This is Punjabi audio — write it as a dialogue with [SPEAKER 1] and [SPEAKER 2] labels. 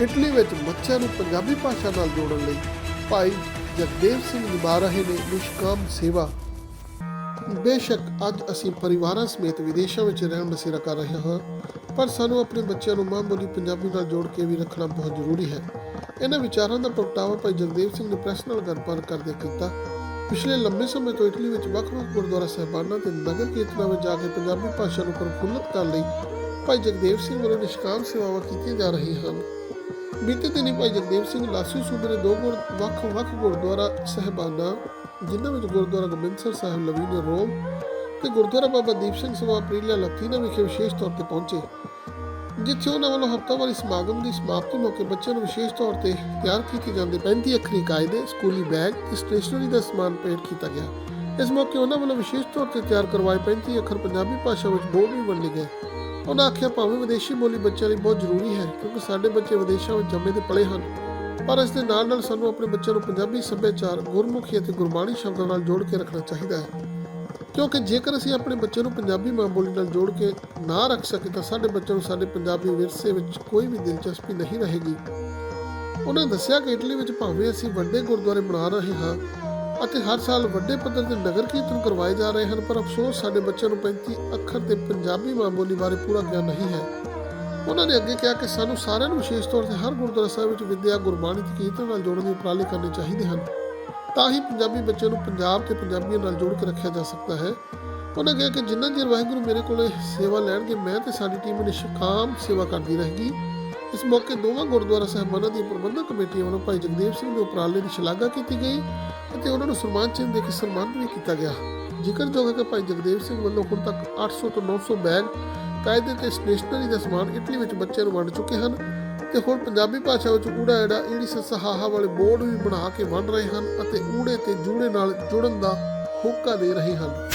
[SPEAKER 1] ਇਟਲੀ ਵਿੱਚ ਬੱਚਿਆਂ ਨੂੰ ਪੰਜਾਬੀ ਭਾਸ਼ਾ ਨਾਲ ਜੋੜਨ ਲਈ ਭਾਈ ਜਗਦੇਵ ਸਿੰਘ ਨਿਭਾ ਰਹੇ ਨੇ ਨਿਸ਼ਕਾਮ ਸੇਵਾ। ਬੇਸ਼ੱਕ ਅੱਜ ਅਸੀਂ ਪਰਿਵਾਰਾਂ ਸਮੇਤ ਵਿਦੇਸ਼ਾਂ ਵਿੱਚ ਰਹਿਣ ਬਸੇਰਾ ਕਰ ਰਹੇ ਹਾਂ, ਪਰ ਸਾਨੂੰ ਆਪਣੇ ਬੱਚਿਆਂ ਨੂੰ ਮਾਂ ਬੋਲੀ ਪੰਜਾਬੀ ਨਾਲ ਜੋੜ ਕੇ ਵੀ ਰੱਖਣਾ ਬਹੁਤ ਜ਼ਰੂਰੀ ਹੈ। ਇਹਨਾਂ ਵਿਚਾਰਾਂ ਦਾ ਪ੍ਰਗਟਾਵਾ ਭਾਈ ਜਗਦੇਵ ਸਿੰਘ ਨੇ ਪ੍ਰੈਸ ਨਾਲ ਗੱਲਬਾਤ ਕਰਦੇ ਕੀਤਾ। ਪਿਛਲੇ ਲੰਬੇ ਸਮੇਂ ਤੋਂ ਇਟਲੀ ਵਿੱਚ ਵੱਖ-ਵੱਖ ਗੁਰਦੁਆਰਾ ਸਾਹਿਬਾਨਾਂ ਤੇ ਨਗਰ ਕੀਰਤਨਾਂ ਵਿੱਚ ਜਾ ਕੇ ਪੰਜਾਬੀ ਭਾਸ਼ਾ ਨੂੰ ਪ੍ਰਫੁੱਲਤ ਕਰਨ ਲਈ ਭਾਈ ਜਗਦੇਵ ਸਿੰਘ ਵੱਲੋਂ ਨਿਸ਼ਕਾਮ ਸੇਵਾਵਾਂ ਕੀਤੀਆਂ ਜਾ ਰਹੀਆਂ ਹਨ। ਬੀਤੇ ਦਿਨੀ ਭਾਈ ਜਗਦੇਵ ਸਿੰਘ ਲਾਸੂ ਸੂਬੇ ਦੇ ਦੋ ਵੱਖ-ਵੱਖ ਗੁਰਦੁਆਰਾ ਸਹਿਬਾਨਾਂ, ਜਿਨ੍ਹਾਂ ਵਿੱਚ ਗੁਰਦੁਆਰਾ ਗੋਬਿੰਦਸਰ ਸਾਹਿਬ ਲਵੀਨ ਰੋਮ ਤੇ ਗੁਰਦੁਆਰਾ ਬਾਬਾ ਦੀਪ ਸਿੰਘ ਸਭਾ ਪ੍ਰੀਲਾ ਲਤੀਨਾ ਵਿਖੇ ਵਿਸ਼ੇਸ਼ ਤੌਰ ਤੇ ਪਹੁੰਚੇ, ਜਿੱਥੇ ਉਹਨਾਂ ਵੱਲੋਂ ਹਫ਼ਤਾਵਾਰੀ ਸਮਾਗਮ ਦੀ ਸਮਾਪਤੀ ਮੌਕੇ ਬੱਚਿਆਂ ਨੂੰ ਵਿਸ਼ੇਸ਼ ਤੌਰ ਤੇ ਤਿਆਰ ਕੀਤੇ ਜਾਂਦੇ 35 ਅੱਖਰੀ ਕਾਇਦੇ, ਸਕੂਲੀ ਬੈਗ ਤੇ ਸਟੇਸ਼ਨਰੀ ਦਾ ਸਮਾਨ ਭੇਟ ਕੀਤਾ ਗਿਆ। ਇਸ ਮੌਕੇ ਉਹਨਾਂ ਵੱਲੋਂ ਵਿਸ਼ੇਸ਼ ਤੌਰ ਤੇ ਤਿਆਰ ਕਰਵਾਏ 35 ਅੱਖਰ ਪੰਜਾਬੀ ਭਾਸ਼ਾ ਵਿੱਚ ਬੋਰਡ ਵੀ ਵੰਡੇ ਗਏ। ਉਹਨਾਂ ਆਖਿਆ, ਭਾਵੇਂ ਵਿਦੇਸ਼ੀ ਬੋਲੀ ਬੱਚਿਆਂ ਲਈ ਬਹੁਤ ਜ਼ਰੂਰੀ ਹੈ, ਕਿਉਂਕਿ ਸਾਡੇ ਬੱਚੇ ਵਿਦੇਸ਼ਾਂ ਵਿੱਚ ਜੰਮੇ ਤੇ ਪਲੇ ਹਨ। ਪਰ ਇਸ ਦੇ ਨਾਲ ਨਾਲ ਸਾਨੂੰ ਆਪਣੇ ਬੱਚਿਆਂ ਨੂੰ ਪੰਜਾਬੀ ਸੱਭਿਆਚਾਰ, ਗੁਰਮੁਖੀ ਅਤੇ ਗੁਰਬਾਣੀ ਸ਼ਬਦਾਂ ਨਾਲ ਜੋੜ ਕੇ ਰੱਖਣਾ ਚਾਹੀਦਾ ਹੈ। ਕਿਉਂਕਿ ਜੇਕਰ ਅਸੀਂ ਆਪਣੇ ਬੱਚੇ ਨੂੰ ਪੰਜਾਬੀ ਮਾਂ ਬੋਲੀ ਨਾਲ ਜੋੜ ਕੇ ਨਾ ਰੱਖ ਸਕੇ ਤਾਂ ਸਾਡੇ ਬੱਚਿਆਂ ਨੂੰ ਸਾਡੇ ਪੰਜਾਬੀ ਵਿਰਸੇ ਵਿੱਚ ਕੋਈ ਵੀ ਦਿਲਚਸਪੀ ਨਹੀਂ ਰਹੇਗੀ। ਉਹਨਾਂ ਦੱਸਿਆ ਕਿ ਇਟਲੀ ਵਿੱਚ ਭਾਵੇਂ ਅਸੀਂ ਵੱਡੇ ਗੁਰਦੁਆਰੇ ਬਣਾ ਰਹੇ ਹਾਂ ਅਤੇ ਹਰ ਸਾਲ ਵੱਡੇ ਪੱਧਰ ਤੇ ਨਗਰ ਕੀਰਤਨ ਕਰਵਾਏ ਜਾ ਰਹੇ ਹਨ, ਪਰ ਅਫਸੋਸ ਸਾਡੇ ਬੱਚਿਆਂ ਨੂੰ 35 ਅੱਖਰ ਤੇ ਪੰਜਾਬੀ ਮਾਂ ਬੋਲੀ ਬਾਰੇ ਪੂਰਾ ਗਿਆਨ ਨਹੀਂ ਹੈ। ਉਹਨਾਂ ਨੇ ਅੱਗੇ ਕਿਹਾ ਕਿ ਸਾਨੂੰ ਸਾਰਿਆਂ ਨੂੰ ਵਿਸ਼ੇਸ਼ ਤੌਰ ਤੇ ਹਰ ਗੁਰਦੁਆਰਾ ਸਾਹਿਬ ਵਿੱਚ ਵਿਦਿਆ, ਗੁਰਬਾਣੀ ਤੇ ਕੀਰਤਨ ਨਾਲ ਜੋੜਨ ਦੇ ਉਪਰਾਲੇ ਕਰਨੇ ਚਾਹੀਦੇ ਹਨ। ਤਾਂ ਹੀ ਪੰਜਾਬੀ ਬੱਚਿਆਂ ਨੂੰ ਪੰਜਾਬ ਤੇ ਪੰਜਾਬੀਆਂ ਨਾਲ ਜੋੜ ਕੇ ਰੱਖਿਆ ਜਾ ਸਕਦਾ ਹੈ। ਉਹਨਾਂ ਕਿਹਾ ਕਿ ਜਿੰਨਾ ਚਿਰ ਵਾਹਿਗੁਰੂ ਮੇਰੇ ਕੋਲੇ ਸੇਵਾ ਲੈਣਗੇ, ਮੈਂ ਤੇ ਸਾਡੀ ਟੀਮ ਨਿਸ਼ਕਾਮ ਸੇਵਾ ਕਰਦੀ ਰਹੇਗੀ। ਇਸ ਮੌਕੇ ਦੋਵਾਂ ਗੁਰਦੁਆਰਾ ਸਾਹਿਬਾਨਾਂ ਦੀ ਪ੍ਰਬੰਧਕ ਕਮੇਟੀ ਵੱਲੋਂ ਭਾਈ ਜਗਦੇਵ ਸਿੰਘ ਦੇ ਉਪਰਾਲੇ ਦੀ ਸ਼ਲਾਘਾ ਕੀਤੀ ਗਈ ਅਤੇ ਉਹਨਾਂ ਨੂੰ ਸਨਮਾਨ ਚਿੰਨ੍ਹ ਦੇ ਕੇ ਸਨਮਾਨਿਤ ਵੀ ਕੀਤਾ ਗਿਆ। ਜ਼ਿਕਰਯੋਗ ਹੈ ਕਿ ਭਾਈ ਜਗਦੇਵ ਸਿੰਘ ਵੱਲੋਂ ਹੁਣ ਤੱਕ 800 ਤੋਂ 900 ਬੈਗ ਕਾਇਦੇ ਤੇ ਸਟੇਸ਼ਨਰੀ ਦਾ ਸਮਾਨ ਇਟਲੀ ਵਿੱਚ ਬੱਚਿਆਂ ਨੂੰ ਵੰਡ ਚੁੱਕੇ ਹਨ ਤੇ ਹੁਣ ਪੰਜਾਬੀ ਭਾਸ਼ਾ ਵਿੱਚ ਊੜਾ ਐੜਾ ਈੜੀ ਸੱਸਾ ਵਾਲੇ ਬੋਰਡ ਵੀ ਬਣਾ ਕੇ ਵੰਡ ਰਹੇ ਹਨ ਅਤੇ ਊੜੇ ਤੇ ਜੂੜੇ ਨਾਲ ਜੁੜਨ ਦਾ ਹੋਕਾ ਦੇ ਰਹੇ ਹਨ।